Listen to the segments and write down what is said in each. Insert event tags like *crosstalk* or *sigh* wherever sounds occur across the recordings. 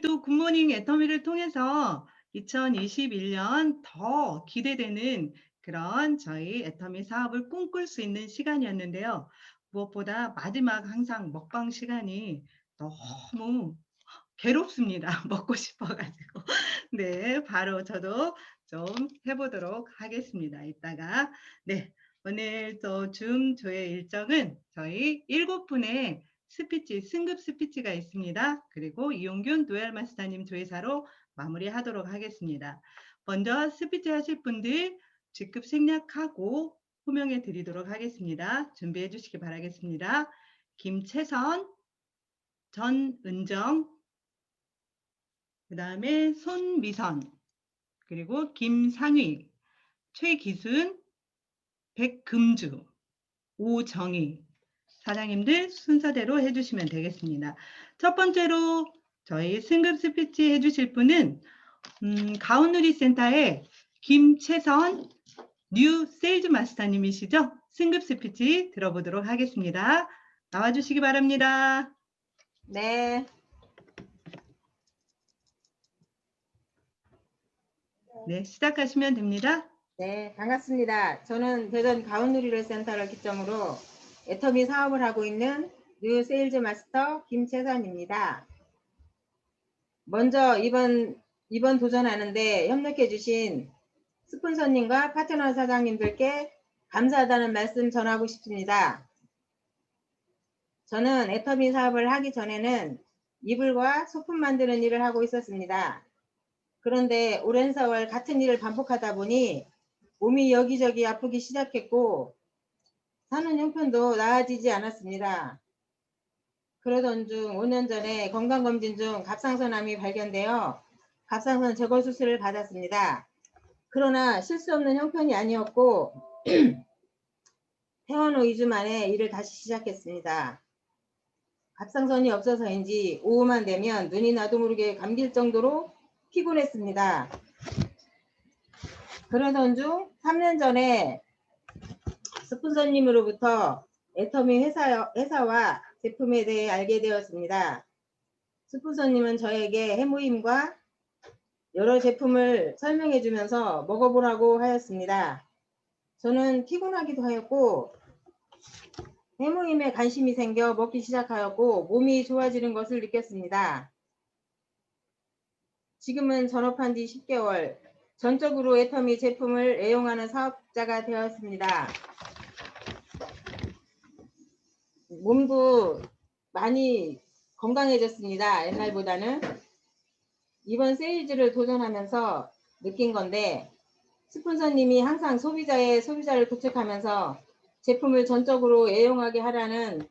또 굿모닝 애터미를 통해서 2021년 더 기대되는 그런 저희 애터미 사업을 꿈꿀 수 있는 시간이었는데요. 무엇보다 마지막 항상 먹방 시간이 너무 괴롭습니다. *laughs* 먹고 싶어가지고. 네, 바로 저도 좀 해보도록 하겠습니다. 이따가. 네, 오늘 또 줌 조회 일정은 저희 일곱 분의 스피치, 승급 스피치가 있습니다. 그리고 이용균 노엘 마스터님 조회사로 마무리하도록 하겠습니다. 먼저 스피치 하실 분들 직급 생략하고 호명해 드리도록 하겠습니다. 준비해 주시기 바라겠습니다. 김채선, 전은정, 그 다음에 손미선, 그리고 김상휘, 최기순, 백금주, 오정희, 사장님들 순서대로 해주시면 되겠습니다. 첫 번째로 저희 승급 스피치 해주실 분은 음, 가온누리 센터의 김채선 뉴 세일즈 마스터님이시죠? 승급 스피치 들어보도록 하겠습니다. 나와주시기 바랍니다. 네. 네, 시작하시면 됩니다. 네, 반갑습니다. 저는 대전 가온누리를 센터를 기점으로 애터미 사업을 하고 있는 뉴 세일즈 마스터 김채선입니다. 먼저 이번 이번 도전하는데 협력해 주신 스폰서님과 파트너 사장님들께 감사하다는 말씀 전하고 싶습니다. 저는 애터미 사업을 하기 전에는 이불과 소품 만드는 일을 하고 있었습니다. 그런데 오랜 세월 같은 일을 반복하다 보니 몸이 여기저기 아프기 시작했고 사는 형편도 나아지지 않았습니다. 그러던 중 5년 전에 건강검진 중 갑상선암이 발견되어 갑상선 제거 수술을 받았습니다. 그러나 실수 없는 형편이 아니었고 *clears throat* 퇴원 후 2주 만에 일을 다시 시작했습니다. 갑상선이 없어서인지 오후만 되면 눈이 나도 모르게 감길 정도로 피곤했습니다. 그러던 중 3년 전에 스폰서님으로부터 애터미 회사, 회사와 제품에 대해 알게 되었습니다. 스폰서님은 저에게 해모임과 여러 제품을 설명해 주면서 먹어보라고 하였습니다. 저는 피곤하기도 하였고 해모임에 관심이 생겨 먹기 시작하였고 몸이 좋아지는 것을 느꼈습니다. 지금은 전업한 지 10개월, 전적으로 애터미 제품을 애용하는 사업자가 되었습니다. 몸도 많이 건강해졌습니다. 옛날보다는. 이번 세일즈를 도전하면서 느낀 건데 스폰서님이 항상 소비자의 소비자를 구축하면서 제품을 전적으로 애용하게 하라는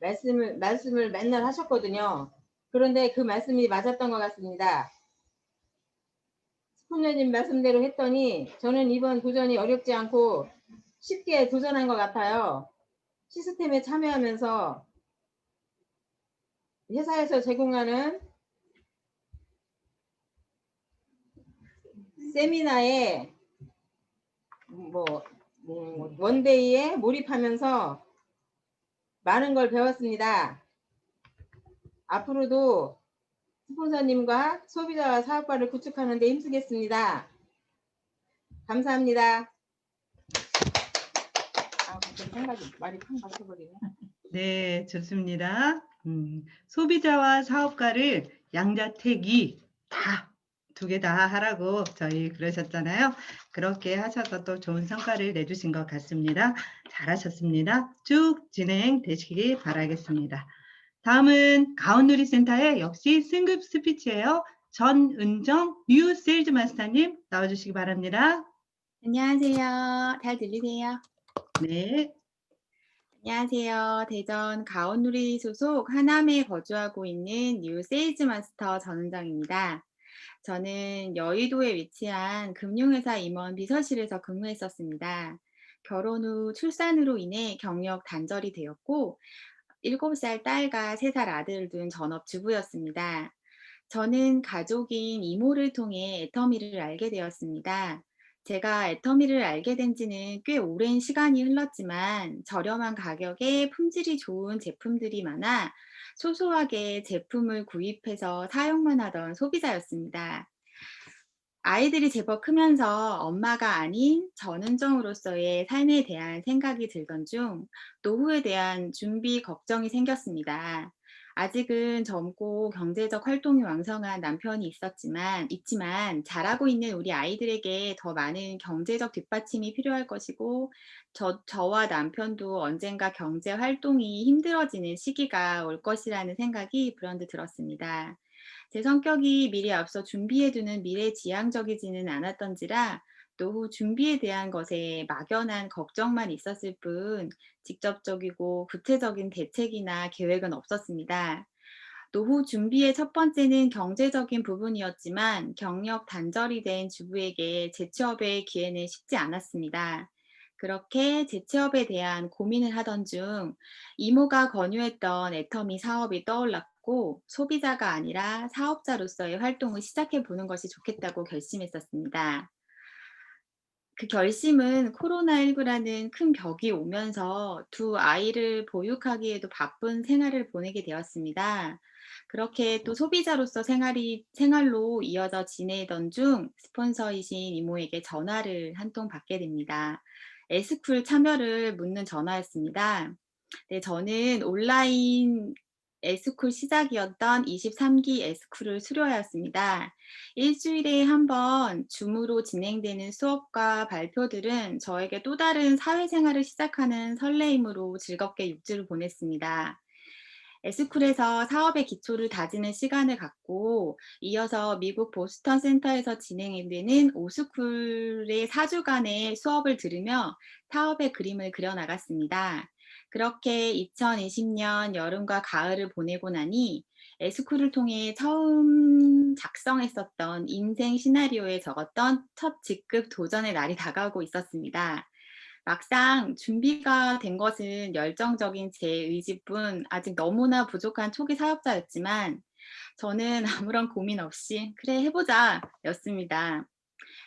말씀을 말씀을 맨날 하셨거든요. 그런데 그 말씀이 맞았던 것 같습니다. 스폰서님 말씀대로 했더니 저는 이번 도전이 어렵지 않고 쉽게 도전한 것 같아요. 시스템에 참여하면서 회사에서 제공하는 세미나에 뭐 음, 원데이에 몰입하면서 많은 걸 배웠습니다. 앞으로도 스폰서님과 소비자와 사업가를 구축하는 데 힘쓰겠습니다. 감사합니다. 아, 갑자기 생각이 말이 팡 막혀버리네. 네, 좋습니다. 음, 소비자와 사업가를 양자택이 다 두 개 다 하라고 저희 그러셨잖아요. 그렇게 하셔서 또 좋은 성과를 내주신 것 같습니다. 잘하셨습니다. 쭉 진행되시기 바라겠습니다. 다음은 가온누리센터의 역시 승급 스피치예요. 전은정 뉴 세일즈 마스터님 나와주시기 바랍니다. 안녕하세요. 잘 들리세요? 네, 안녕하세요. 대전 가온누리 소속 하남에 거주하고 있는 뉴 세일즈 마스터 전은정입니다. 저는 여의도에 위치한 금융회사 임원 비서실에서 근무했었습니다. 결혼 후 출산으로 인해 경력 단절이 되었고 7살 딸과 3살 아들을 둔 전업주부였습니다. 저는 가족인 이모를 통해 애터미를 알게 되었습니다. 제가 애터미를 알게 된 지는 꽤 오랜 시간이 흘렀지만 저렴한 가격에 품질이 좋은 제품들이 많아 소소하게 제품을 구입해서 사용만 하던 소비자였습니다. 아이들이 제법 크면서 엄마가 아닌 전은정으로서의 삶에 대한 생각이 들던 중 노후에 대한 준비 걱정이 생겼습니다. 아직은 젊고 경제적 활동이 왕성한 남편이 있었지만, 있지만 자라고 있는 우리 아이들에게 더 많은 경제적 뒷받침이 필요할 것이고, 저, 저와 남편도 언젠가 경제 활동이 힘들어지는 시기가 올 것이라는 생각이 불현듯 들었습니다. 제 성격이 미리 앞서 준비해두는 미래 지향적이지는 않았던지라 노후 준비에 대한 것에 막연한 걱정만 있었을 뿐 직접적이고 구체적인 대책이나 계획은 없었습니다. 노후 준비의 첫 번째는 경제적인 부분이었지만 경력 단절이 된 주부에게 재취업의 기회는 쉽지 않았습니다. 그렇게 재취업에 대한 고민을 하던 중 이모가 권유했던 애터미 사업이 떠올랐고 소비자가 아니라 사업자로서의 활동을 시작해 보는 것이 좋겠다고 결심했었습니다. 그 결심은 코로나19라는 큰 벽이 오면서 두 아이를 보육하기에도 바쁜 생활을 보내게 되었습니다. 그렇게 또 소비자로서 생활이, 생활로 이어져 지내던 중 스폰서이신 이모에게 전화를 한 통 받게 됩니다. 에스쿨 참여를 묻는 전화였습니다. 네, 저는 온라인 에스쿨 시작이었던 23기 에스쿨을 수료하였습니다. 일주일에 한 번 줌으로 진행되는 수업과 발표들은 저에게 또 다른 사회생활을 시작하는 설레임으로 즐겁게 6주를 보냈습니다. 에스쿨에서 사업의 기초를 다지는 시간을 갖고 이어서 미국 보스턴 센터에서 진행되는 오스쿨의 4주간의 수업을 들으며 사업의 그림을 그려나갔습니다. 그렇게 2020년 여름과 가을을 보내고 나니 에스쿨을 통해 처음 작성했었던 인생 시나리오에 적었던 첫 직급 도전의 날이 다가오고 있었습니다. 막상 준비가 된 것은 열정적인 제 의지뿐 아직 너무나 부족한 초기 사업자였지만 저는 아무런 고민 없이 그래 해보자 였습니다.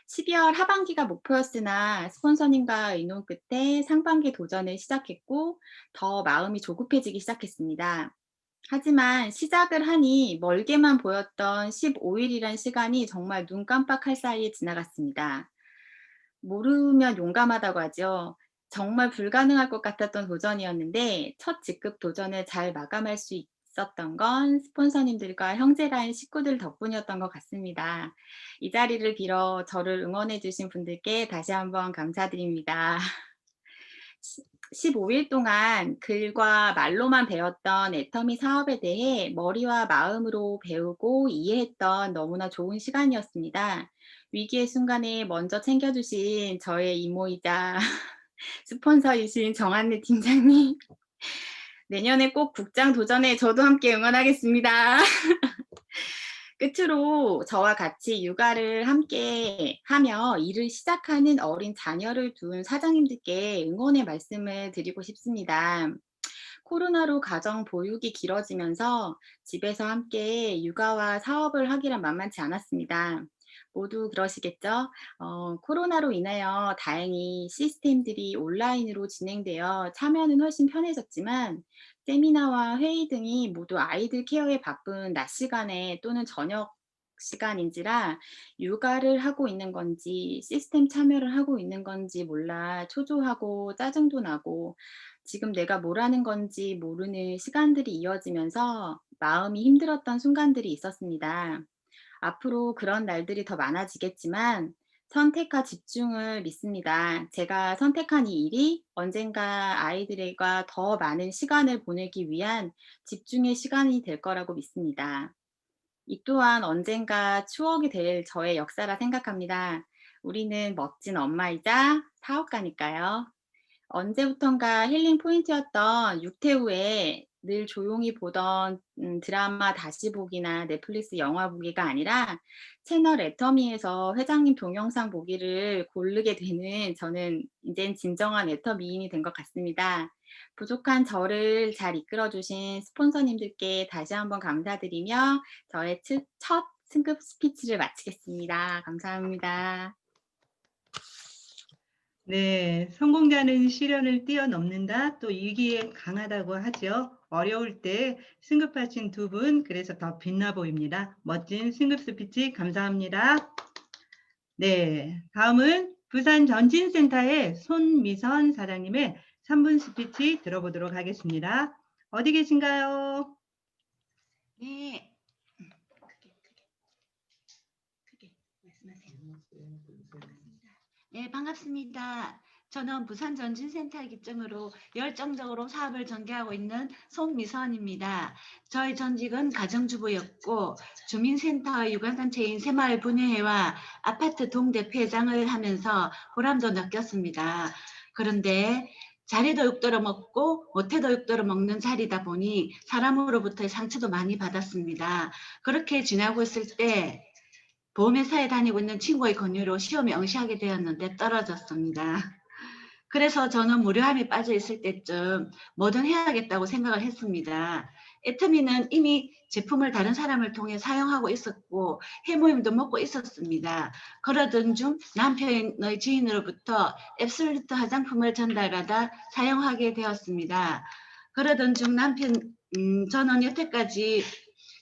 12월 하반기가 목표였으나 스폰서님과 의논 끝에 상반기 도전을 시작했고 더 마음이 조급해지기 시작했습니다. 하지만 시작을 하니 멀게만 보였던 15일이란 시간이 정말 눈 깜빡할 사이에 지나갔습니다. 모르면 용감하다고 하죠. 정말 불가능할 것 같았던 도전이었는데 첫 직급 도전을 잘 마감할 수 있었던 건 스폰서님들과 형제라인 식구들 덕분이었던 것 같습니다. 이 자리를 빌어 저를 응원해 주신 분들께 다시 한번 감사드립니다. *laughs* 15일 동안 글과 말로만 배웠던 애터미 사업에 대해 머리와 마음으로 배우고 이해했던 너무나 좋은 시간이었습니다. 위기의 순간에 먼저 챙겨주신 저의 이모이자 *laughs* 스폰서이신 정한래 팀장님. 내년에 꼭 국장 도전에 저도 함께 응원하겠습니다. *laughs* 끝으로 저와 같이 육아를 함께 하며 일을 시작하는 어린 자녀를 둔 사장님들께 응원의 말씀을 드리고 싶습니다. 코로나로 가정 보육이 길어지면서 집에서 함께 육아와 사업을 하기란 만만치 않았습니다. 모두 그러시겠죠? 어, 코로나로 인하여 다행히 시스템들이 온라인으로 진행되어 참여는 훨씬 편해졌지만 세미나와 회의 등이 모두 아이들 케어에 바쁜 낮 시간에 또는 저녁 시간인지라 육아를 하고 있는 건지 시스템 참여를 하고 있는 건지 몰라 초조하고 짜증도 나고 지금 내가 뭘 하는 건지 모르는 시간들이 이어지면서 마음이 힘들었던 순간들이 있었습니다. 앞으로 그런 날들이 더 많아지겠지만 선택과 집중을 믿습니다. 제가 선택한 이 일이 언젠가 아이들과 더 많은 시간을 보내기 위한 집중의 시간이 될 거라고 믿습니다. 이 또한 언젠가 추억이 될 저의 역사라 생각합니다. 우리는 멋진 엄마이자 사업가니까요. 언제부턴가 힐링 포인트였던 육태우의 늘 조용히 보던 음, 드라마 다시 보기나 넷플릭스 영화 보기가 아니라 채널 애터미에서 회장님 동영상 보기를 고르게 되는 저는 이젠 진정한 애터 미인이 된 것 같습니다. 부족한 저를 잘 이끌어주신 스폰서님들께 다시 한번 감사드리며 저의 첫 승급 스피치를 마치겠습니다. 감사합니다. 네, 성공자는 시련을 뛰어넘는다. 또 위기에 강하다고 하죠. 어려울 때 승급하신 두 분, 그래서 더 빛나 보입니다. 멋진 승급 스피치 감사합니다. 네, 다음은 부산 전진센터의 손미선 사장님의 3분 스피치 들어보도록 하겠습니다. 어디 계신가요? 네. 크게, 크게, 크게 말씀하세요. 네, 반갑습니다. 저는 부산 전진센터 기점으로 열정적으로 사업을 전개하고 있는 손미선입니다. 저희 전직은 가정주부였고 주민센터 유관단체인 새마을 분회회와 아파트 동대표회장을 하면서 보람도 느꼈습니다. 그런데 잘해도 욕들어 먹고 못해도 욕들어 먹는 자리다 보니 사람으로부터의 상처도 많이 받았습니다. 그렇게 지나고 있을 때 보험회사에 다니고 있는 친구의 권유로 시험에 응시하게 되었는데 떨어졌습니다. 그래서 저는 무료함에 빠져 있을 때쯤 뭐든 해야겠다고 생각을 했습니다. 애터미는 이미 제품을 다른 사람을 통해 사용하고 있었고 해모임도 먹고 있었습니다. 그러던 중 남편의 지인으로부터 앱솔루트 화장품을 전달받아 사용하게 되었습니다. 그러던 중 남편 음, 저는 여태까지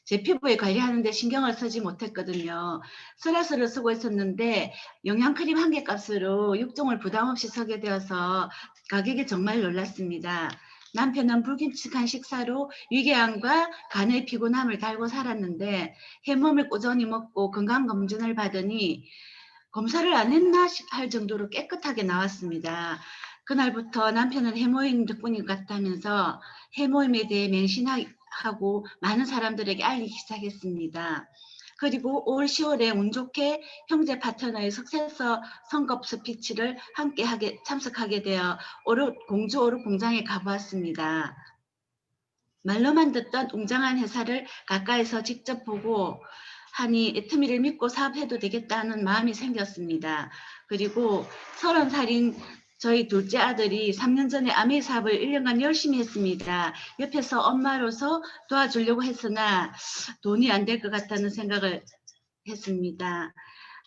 제 피부에 관리하는데 신경을 쓰지 못했거든요. 슬라스를 쓰고 있었는데 영양크림 한 개 값으로 6종을 부담 없이 사게 되어서 가격에 정말 놀랐습니다. 남편은 불규칙한 식사로 위궤양과 간의 피곤함을 달고 살았는데 해몸을 꾸준히 먹고 건강검진을 받으니 검사를 안 했나 싶- 할 정도로 깨끗하게 나왔습니다. 그날부터 남편은 해모임 덕분인 것 같다면서 해모임에 대해 맹신하 고 많은 사람들에게 알리기 시작했습니다. 그리고 올 10월에 운 좋게 형제 파트너의 석세서 성급 스피치를 함께 하게 참석하게 되어 오르, 공주 오르 공장에 가보았습니다. 말로만 듣던 웅장한 회사를 가까이서 직접 보고 하니 애터미를 믿고 사업해도 되겠다는 마음이 생겼습니다. 그리고 서른 살인 저희 둘째 아들이 3년 전에 아메 사업을 1년간 열심히 했습니다. 옆에서 엄마로서 도와주려고 했으나 돈이 안 될 것 같다는 생각을 했습니다.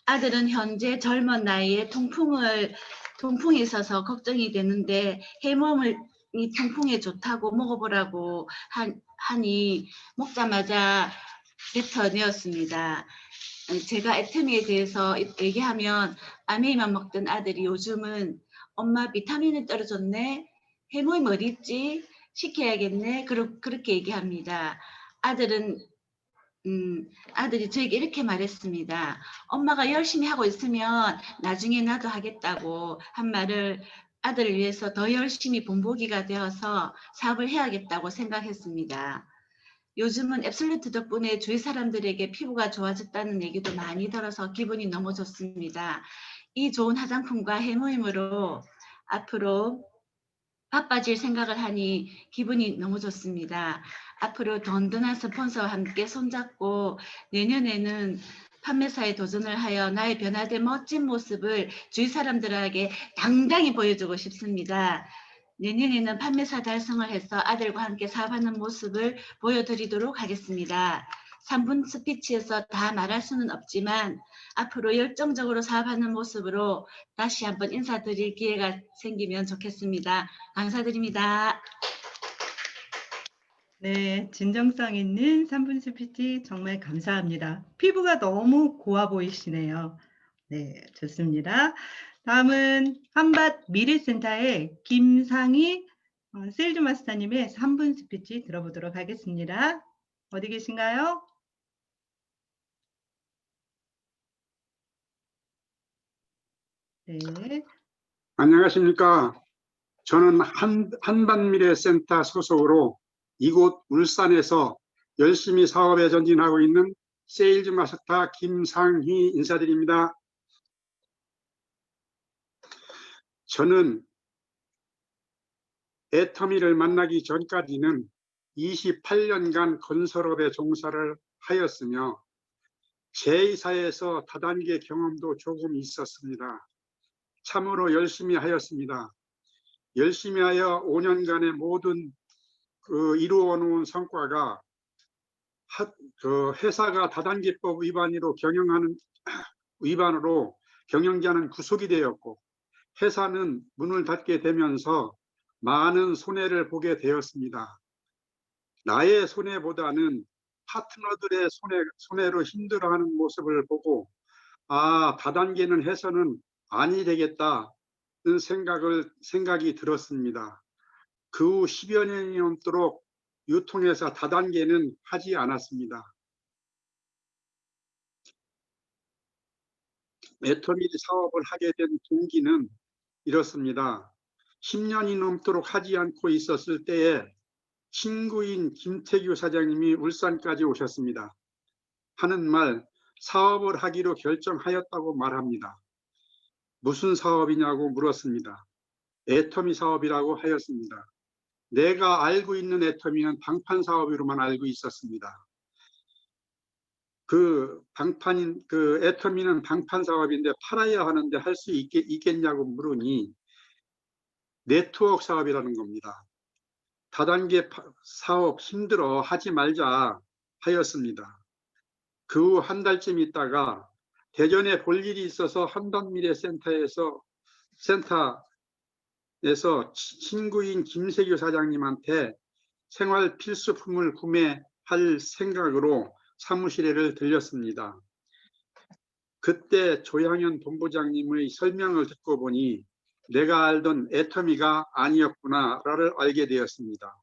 아들은 현재 젊은 나이에 통풍을 통풍이 있어서 걱정이 되는데 해몸을 이 통풍에 좋다고 먹어보라고 한- 하니 먹자마자 뱉어내었습니다. 제가 애터미에 대해서 얘기하면 아메이만 먹던 아들이 요즘은 엄마 비타민이 떨어졌네. 해모임 어디 있지? 시켜야겠네. 그러, 그렇게 얘기합니다. 아들은 음, 아들이 저에게 이렇게 말했습니다. 엄마가 열심히 하고 있으면 나중에 나도 하겠다고 한 말을 아들을 위해서 더 열심히 본보기가 되어서 사업을 해야겠다고 생각했습니다. 요즘은 앱솔루트 덕분에 주위 사람들에게 피부가 좋아졌다는 얘기도 많이 들어서 기분이 너무 좋습니다. 이 좋은 화장품과 해모임으로 앞으로 바빠질 생각을 하니 기분이 너무 좋습니다. 앞으로 든든한 스폰서와 함께 손잡고 내년에는 판매사에 도전을 하여 나의 변화된 멋진 모습을 주위 사람들에게 당당히 보여주고 싶습니다. 내년에는 판매사 달성을 해서 아들과 함께 사업하는 모습을 보여드리도록 하겠습니다. 3분 스피치에서 다 말할 수는 없지만 앞으로 열정적으로 사업하는 모습으로 다시 한번 인사드릴 기회가 생기면 좋겠습니다. 감사드립니다. 네, 진정성 있는 3분 스피치 정말 감사합니다. 피부가 너무 고와 보이시네요. 네, 좋습니다. 다음은 한밭 미래센터의 김상희 어, 세일즈 마스터님의 3분 스피치 들어보도록 하겠습니다. 어디 계신가요? 네, 안녕하십니까. 저는 한, 한반미래센터 소속으로 이곳 울산에서 열심히 사업에 전진하고 있는 세일즈 마스터 김상희 인사드립니다. 저는 애터미를 만나기 전까지는 28년간 건설업에 종사를 하였으며 제2사에서 다단계 경험도 조금 있었습니다. 참으로 열심히 하였습니다. 열심히 하여 5년간의 모든 그 이루어 놓은 성과가 하- 그 회사가 다단계법 위반으로 경영하는 *clears throat* 위반으로 경영자는 구속이 되었고 회사는 문을 닫게 되면서 많은 손해를 보게 되었습니다. 나의 손해보다는 파트너들의 손해, 손해로 힘들어하는 모습을 보고 아 다단계는 해서는 아니 되겠다는 생각을 생각이 들었습니다. 그 후 10여 년이 넘도록 유통회사 다단계는 하지 않았습니다. 애터미 사업을 하게 된 동기는 이렇습니다. 10년이 넘도록 하지 않고 있었을 때에 친구인 김태규 사장님이 울산까지 오셨습니다. 하는 말 사업을 하기로 결정하였다고 말합니다. 무슨 사업이냐고 물었습니다. 애터미 사업이라고 하였습니다. 내가 알고 있는 애터미는 방판 사업으로만 알고 있었습니다. 그 방판인 그 애터미는 방판 사업인데 팔아야 하는데 할 수 있겠냐고 물으니 네트워크 사업이라는 겁니다. 다단계 파- 사업 힘들어 하지 말자 하였습니다. 그 후 한 달쯤 있다가 대전에 볼 일이 있어서 한단미래 센터에서 센터에서 치- 친구인 김세규 사장님한테 생활 필수품을 구매할 생각으로 사무실에를 들렸습니다. 그때 조양현 본부장님의 설명을 듣고 보니 내가 알던 애터미가 아니었구나를 알게 되었습니다.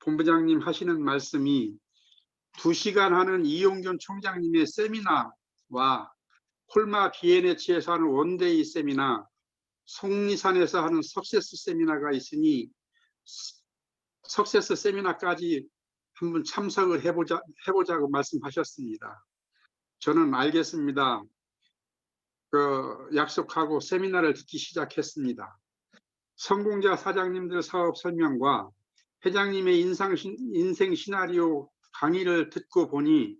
본부장님 하시는 말씀이 두 시간 하는 이용균 총장님의 세미나와 콜마 비엔에치에서 하는 원데이 세미나, 속리산에서 하는 석세스 세미나가 있으니 석세스 세미나까지 한번 참석을 해보자, 해보자고 말씀하셨습니다. 저는 알겠습니다. 그 약속하고 세미나를 듣기 시작했습니다. 성공자 사장님들 사업 설명과 회장님의 인상, 신- 인생 시나리오 강의를 듣고 보니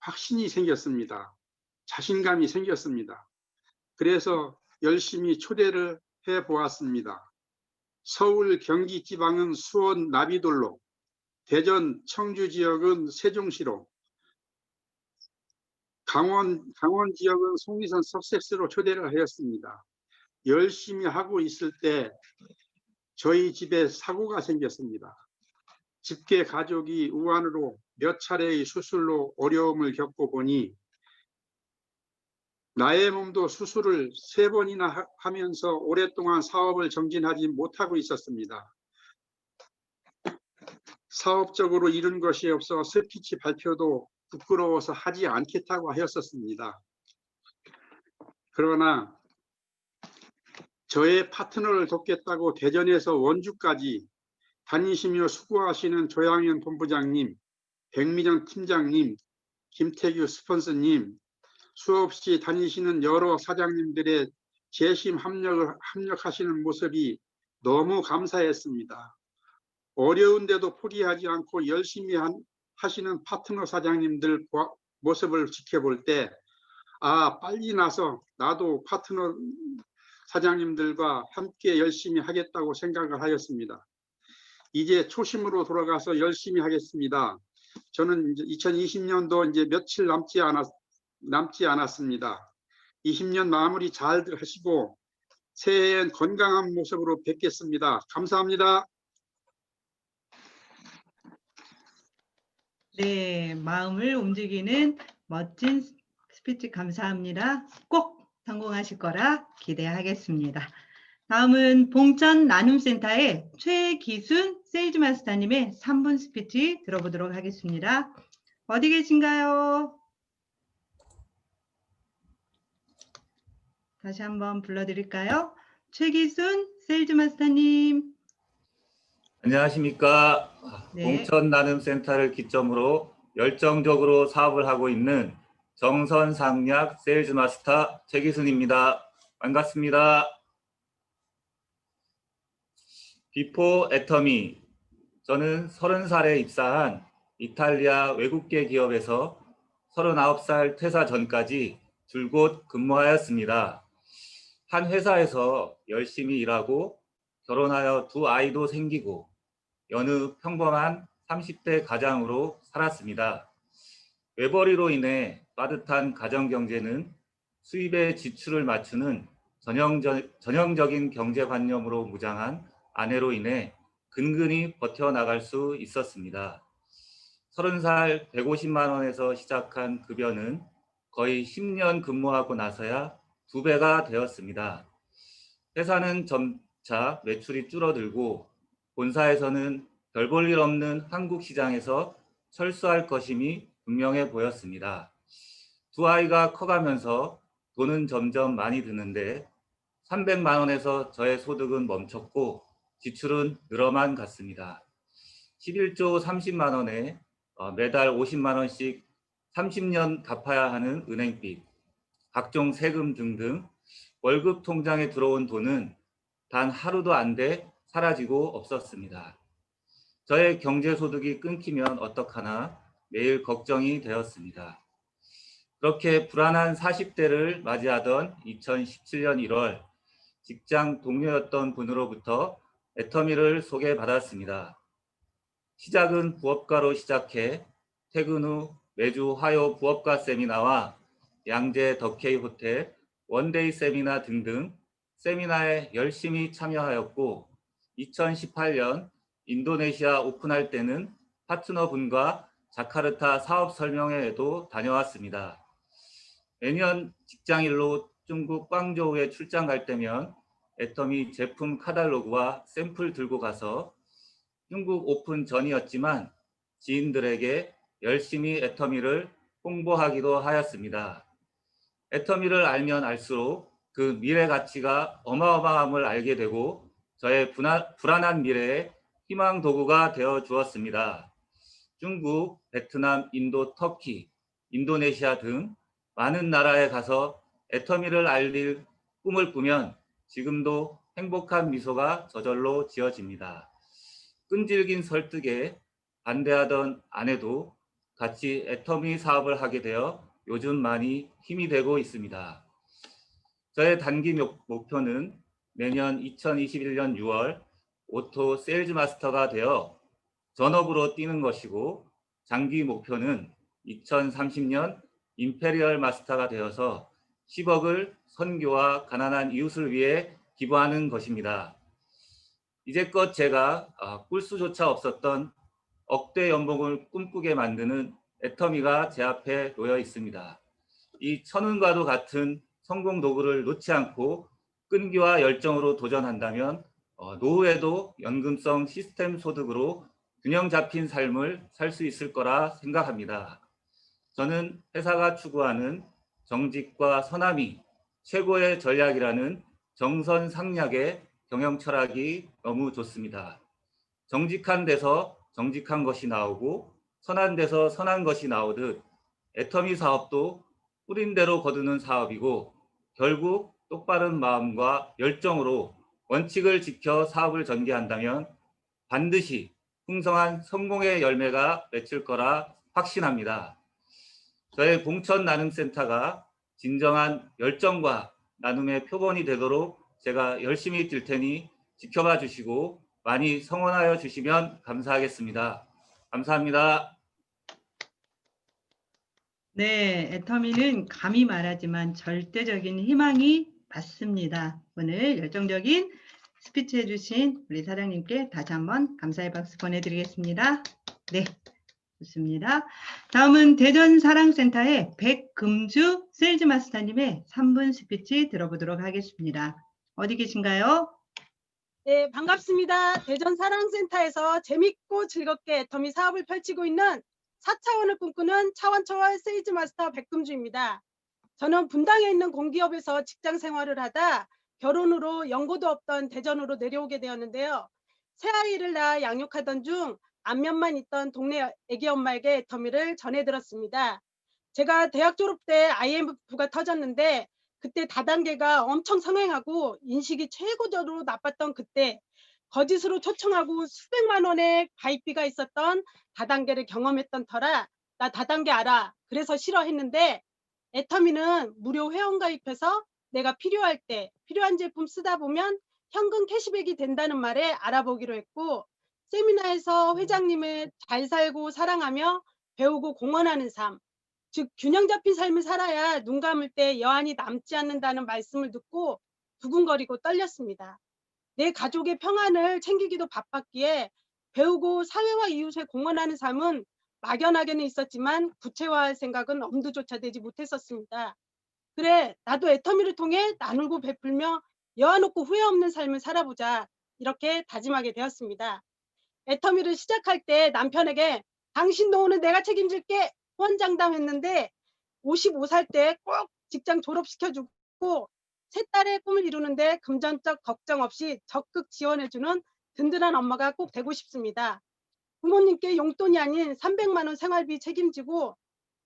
확신이 생겼습니다. 자신감이 생겼습니다. 그래서 열심히 초대를 해 보았습니다. 서울 경기 지방은 수원 나비돌로, 대전 청주 지역은 세종시로, 강원 강원 지역은 송리산 석섹스로 초대를 하였습니다. 열심히 하고 있을 때 저희 집에 사고가 생겼습니다. 집계 가족이 우한으로 몇 차례의 수술로 어려움을 겪고 보니 나의 몸도 수술을 세 번이나 하- 하면서 오랫동안 사업을 정진하지 못하고 있었습니다. 사업적으로 이룬 것이 없어 스피치 발표도 부끄러워서 하지 않겠다고 하였었습니다. 그러나 저의 파트너를 돕겠다고 대전에서 원주까지 다니시며 수고하시는 조양현 본부장님, 백미정 팀장님, 김태규 스폰서님, 수없이 다니시는 여러 사장님들의 재심 합력을 합력하시는 모습이 너무 감사했습니다. 어려운데도 포기하지 않고 열심히 한, 하시는 파트너 사장님들 보- 모습을 지켜볼 때, 아, 빨리 나서 나도 파트너 사장님들과 함께 열심히 하겠다고 생각을 하였습니다. 이제 초심으로 돌아가서 열심히 하겠습니다. 저는 이제 2020년도 이제 며칠 남지 않았, 남지 않았습니다. 20년 마무리 잘 하시고 새해엔 건강한 모습으로 뵙겠습니다. 감사합니다. 네, 마음을 움직이는 멋진 스피치 감사합니다. 꼭 성공하실 거라 기대하겠습니다. 다음은 봉천 나눔센터의 최기순 세일즈 마스터님의 3분 스피치 들어보도록 하겠습니다. 어디 계신가요? 다시 한번 불러드릴까요? 최기순 세일즈 마스터님. 안녕하십니까. 네. 봉천 나눔 센터를 기점으로 열정적으로 사업을 하고 있는 정선 상략 세일즈 마스터 최기순입니다. 반갑습니다. 비포 애터미. 저는 30살에 입사한 이탈리아 외국계 기업에서 39살 퇴사 전까지 줄곧 근무하였습니다. 한 회사에서 열심히 일하고 결혼하여 두 아이도 생기고 여느 평범한 30대 가장으로 살았습니다. 외벌이로 인해 빠듯한 가정 경제는 수입의 지출을 맞추는 전형적, 전형적인 경제관념으로 무장한 아내로 인해 근근히 버텨나갈 수 있었습니다. 30살 150만 원에서 시작한 급여는 거의 10년 근무하고 나서야 두 배가 되었습니다. 회사는 점차 매출이 줄어들고 본사에서는 별 볼 일 없는 한국 시장에서 철수할 것임이 분명해 보였습니다. 두 아이가 커가면서 돈은 점점 많이 드는데 300만 원에서 저의 소득은 멈췄고 지출은 늘어만 갔습니다. 11조 30만 원에 어, 매달 50만 원씩 30년 갚아야 하는 은행빚, 각종 세금 등등 월급 통장에 들어온 돈은 단 하루도 안 돼 사라지고 없었습니다. 저의 경제소득이 끊기면 어떡하나 매일 걱정이 되었습니다. 그렇게 불안한 40대를 맞이하던 2017년 1월 직장 동료였던 분으로부터 애터미를 소개받았습니다. 시작은 부업가로 시작해 퇴근 후 매주 화요 부업가 세미나와 양재 더케이 호텔 원데이 세미나 등등 세미나에 열심히 참여하였고 2018년 인도네시아 오픈할 때는 파트너분과 자카르타 사업 설명회에도 다녀왔습니다. 매년 직장일로 중국 광저우에 출장 갈 때면 애터미 제품 카탈로그와 샘플 들고 가서 중국 오픈 전이었지만 지인들에게 열심히 애터미를 홍보하기도 하였습니다. 애터미를 알면 알수록 그 미래 가치가 어마어마함을 알게 되고 저의 불안, 불안한 미래에 희망 도구가 되어 주었습니다. 중국, 베트남, 인도, 터키, 인도네시아 등 많은 나라에 가서 애터미를 알릴 꿈을 꾸면 지금도 행복한 미소가 저절로 지어집니다. 끈질긴 설득에 반대하던 아내도 같이 애터미 사업을 하게 되어 요즘 많이 힘이 되고 있습니다. 저의 단기 목- 목표는 내년 2021년 6월 오토 세일즈 마스터가 되어 전업으로 뛰는 것이고 장기 목표는 2030년 임페리얼 마스터가 되어서 10억을 선교와 가난한 이웃을 위해 기부하는 것입니다. 이제껏 제가 아, 꿀수조차 없었던 억대 연봉을 꿈꾸게 만드는 애터미가 제 앞에 놓여 있습니다. 이 천운과도 같은 성공 도구를 놓지 않고 끈기와 열정으로 도전한다면 어, 노후에도 연금성 시스템 소득으로 균형 잡힌 삶을 살 수 있을 거라 생각합니다. 저는 회사가 추구하는 정직과 선함이 최고의 전략이라는 정선상략의 경영 철학이 너무 좋습니다. 정직한 데서 정직한 것이 나오고 선한 데서 선한 것이 나오듯 애터미 사업도 뿌린 대로 거두는 사업이고 결국 똑바른 마음과 열정으로 원칙을 지켜 사업을 전개한다면 반드시 풍성한 성공의 열매가 맺힐 거라 확신합니다. 저의 봉천 나눔센터가 진정한 열정과 나눔의 표본이 되도록 제가 열심히 뛸 테니 지켜봐 주시고 많이 성원하여 주시면 감사하겠습니다. 감사합니다. 네, 애터미는 감히 말하지만 절대적인 희망이 맞습니다. 오늘 열정적인 스피치 해주신 우리 사장님께 다시 한번 감사의 박수 보내드리겠습니다. 네, 좋습니다. 다음은 대전사랑센터의 백금주 세일즈 마스터님의 3분 스피치 들어보도록 하겠습니다. 어디 계신가요? 네, 반갑습니다. 대전 사랑센터에서 재밌고 즐겁게 애터미 사업을 펼치고 있는 4차원을 꿈꾸는 차원초월 세일즈 마스터 백금주입니다. 저는 분당에 있는 공기업에서 직장 생활을 하다 결혼으로 연고도 없던 대전으로 내려오게 되었는데요. 새 아이를 낳아 양육하던 중 안면만 있던 동네 애기 엄마에게 애터미를 전해 들었습니다. 제가 대학 졸업 때 IMF가 터졌는데 그때 다단계가 엄청 성행하고 인식이 최고조로 나빴던 그때 거짓으로 초청하고 수백만 원의 가입비가 있었던 다단계를 경험했던 터라 나 다단계 알아. 그래서 싫어했는데 애터미는 무료 회원 가입해서 내가 필요할 때 필요한 제품 쓰다 보면 현금 캐시백이 된다는 말에 알아보기로 했고 세미나에서 회장님을 잘 살고 사랑하며 배우고 공헌하는 삶, 즉 균형 잡힌 삶을 살아야 눈 감을 때 여한이 남지 않는다는 말씀을 듣고 두근거리고 떨렸습니다. 내 가족의 평안을 챙기기도 바빴기에 배우고 사회와 이웃에 공헌하는 삶은 막연하게는 있었지만 구체화할 생각은 엄두조차 되지 못했었습니다. 그래, 나도 애터미를 통해 나누고 베풀며 여와놓고 후회 없는 삶을 살아보자. 이렇게 다짐하게 되었습니다. 애터미를 시작할 때 남편에게 당신 노후는 내가 책임질게 후원장담했는데 55살 때 꼭 직장 졸업시켜주고 세 딸의 꿈을 이루는데 금전적 걱정 없이 적극 지원해주는 든든한 엄마가 꼭 되고 싶습니다. 부모님께 용돈이 아닌 300만 원 생활비 책임지고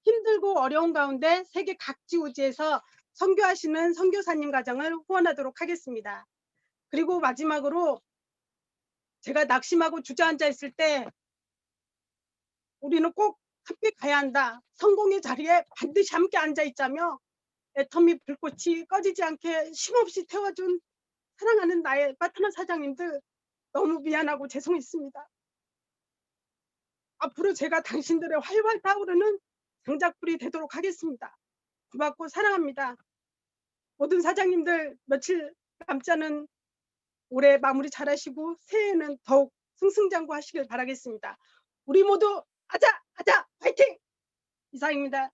힘들고 어려운 가운데 세계 각지우지에서 선교하시는 선교사님 가정을 후원하도록 하겠습니다. 그리고 마지막으로 제가 낙심하고 주저앉아 있을 때 우리는 꼭 함께 가야 한다. 성공의 자리에 반드시 함께 앉아 있자며 애터미 불꽃이 꺼지지 않게 쉼없이 태워준 사랑하는 나의 파트너 사장님들 너무 미안하고 죄송했습니다. 앞으로 제가 당신들의 활활 타오르는 장작불이 되도록 하겠습니다. 고맙고 사랑합니다. 모든 사장님들 며칠 남지 않은 올해 마무리 잘하시고 새해에는 더욱 승승장구 하시길 바라겠습니다. 우리 모두 하자 하자 파이팅! 이상입니다.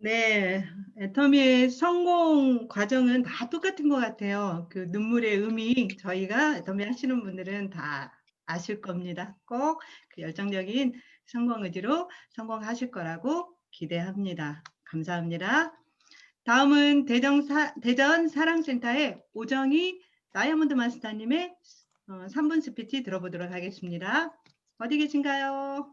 네, 애터미의 성공 과정은 다 똑같은 것 같아요. 그 눈물의 의미 저희가 애터미 하시는 분들은 다 아실 겁니다. 꼭 그 열정적인 성공 의지로 성공하실 거라고 기대합니다. 감사합니다. 다음은 대전, 사, 대전 사랑센터의 오정희 다이아몬드 마스터님의 어, 3분 스피치 들어보도록 하겠습니다. 어디 계신가요?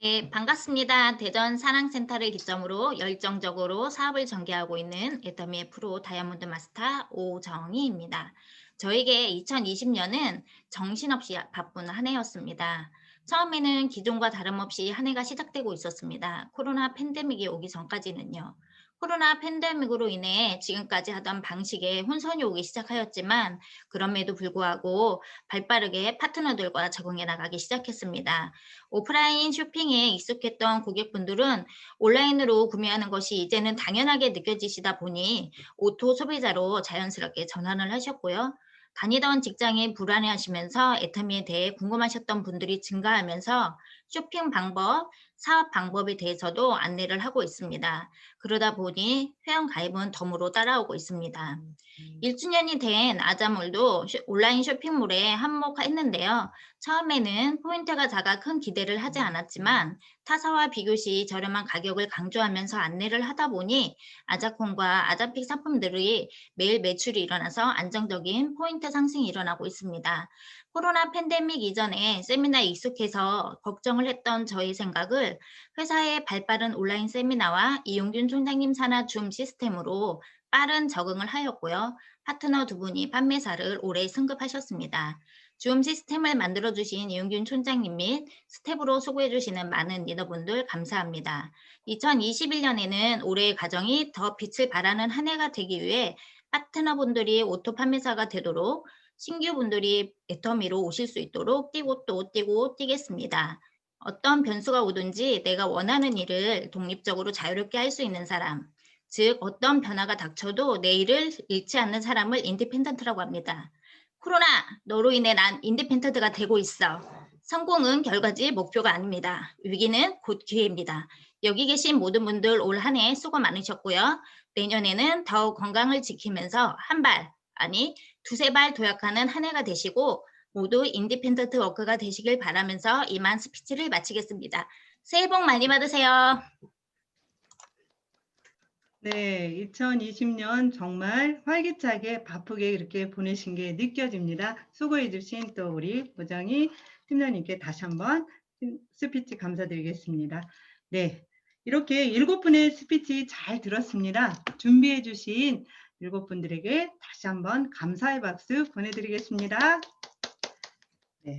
네, 반갑습니다. 대전 사랑센터를 기점으로 열정적으로 사업을 전개하고 있는 애터미의 프로 다이아몬드 마스터 오정희입니다. 저에게 2020년은 정신없이 바쁜 한 해였습니다. 처음에는 기존과 다름없이 한 해가 시작되고 있었습니다. 코로나 팬데믹이 오기 전까지는요. 코로나 팬데믹으로 인해 지금까지 하던 방식에 혼선이 오기 시작하였지만 그럼에도 불구하고 발빠르게 파트너들과 적응해 나가기 시작했습니다. 오프라인 쇼핑에 익숙했던 고객분들은 온라인으로 구매하는 것이 이제는 당연하게 느껴지시다 보니 오토 소비자로 자연스럽게 전환을 하셨고요. 다니던 직장에 불안해하시면서 애터미에 대해 궁금하셨던 분들이 증가하면서 쇼핑 방법, 사업 방법에 대해서도 안내를 하고 있습니다. 그러다 보니 회원 가입은 덤으로 따라오고 있습니다. 1주년이 된 아자몰도 쇼- 온라인 쇼핑몰에 한몫했는데요. 처음에는 포인트가 작아 큰 기대를 하지 않았지만 타사와 비교 시 저렴한 가격을 강조하면서 안내를 하다 보니 아자콘과 아자픽 상품들이 매일 매출이 일어나서 안정적인 포인트 상승이 일어나고 있습니다. 코로나 팬데믹 이전에 세미나에 익숙해서 걱정을 했던 저의 생각을 회사의 발빠른 온라인 세미나와 이용균 총장님 산하 줌 시스템으로 빠른 적응을 하였고요. 파트너 두 분이 판매사를 올해 승급하셨습니다. 줌 시스템을 만들어주신 이용균 총장님 및 스텝으로 수고해주시는 많은 리더분들 감사합니다. 2021년에는 올해의 가정이 더 빛을 발하는 한 해가 되기 위해 파트너분들이 오토 판매사가 되도록 신규 분들이 애터미로 오실 수 있도록 뛰고 또 뛰고 뛰겠습니다. 어떤 변수가 오든지 내가 원하는 일을 독립적으로 자유롭게 할 수 있는 사람, 즉 어떤 변화가 닥쳐도 내 일을 잃지 않는 사람을 인디펜던트라고 합니다. 코로나, 너로 인해 난 인디펜던트가 되고 있어. 성공은 결과지 목표가 아닙니다. 위기는 곧 기회입니다. 여기 계신 모든 분들 올 한 해 수고 많으셨고요. 내년에는 더욱 건강을 지키면서 한 발, 아니 두세 발 도약하는 한 해가 되시고 모두 인디펜던트 워크가 되시길 바라면서 이만 스피치를 마치겠습니다. 새해 복 많이 받으세요. 네, 2020년 정말 활기차게 바쁘게 이렇게 보내신 게 느껴집니다. 수고해 주신 또 우리 보정이 팀장님께 다시 한번 스피치 감사드리겠습니다. 네, 이렇게 일곱 분의 스피치 잘 들었습니다. 준비해 주신 일곱 분들에게 다시 한번 감사의 박수 보내드리겠습니다. 네,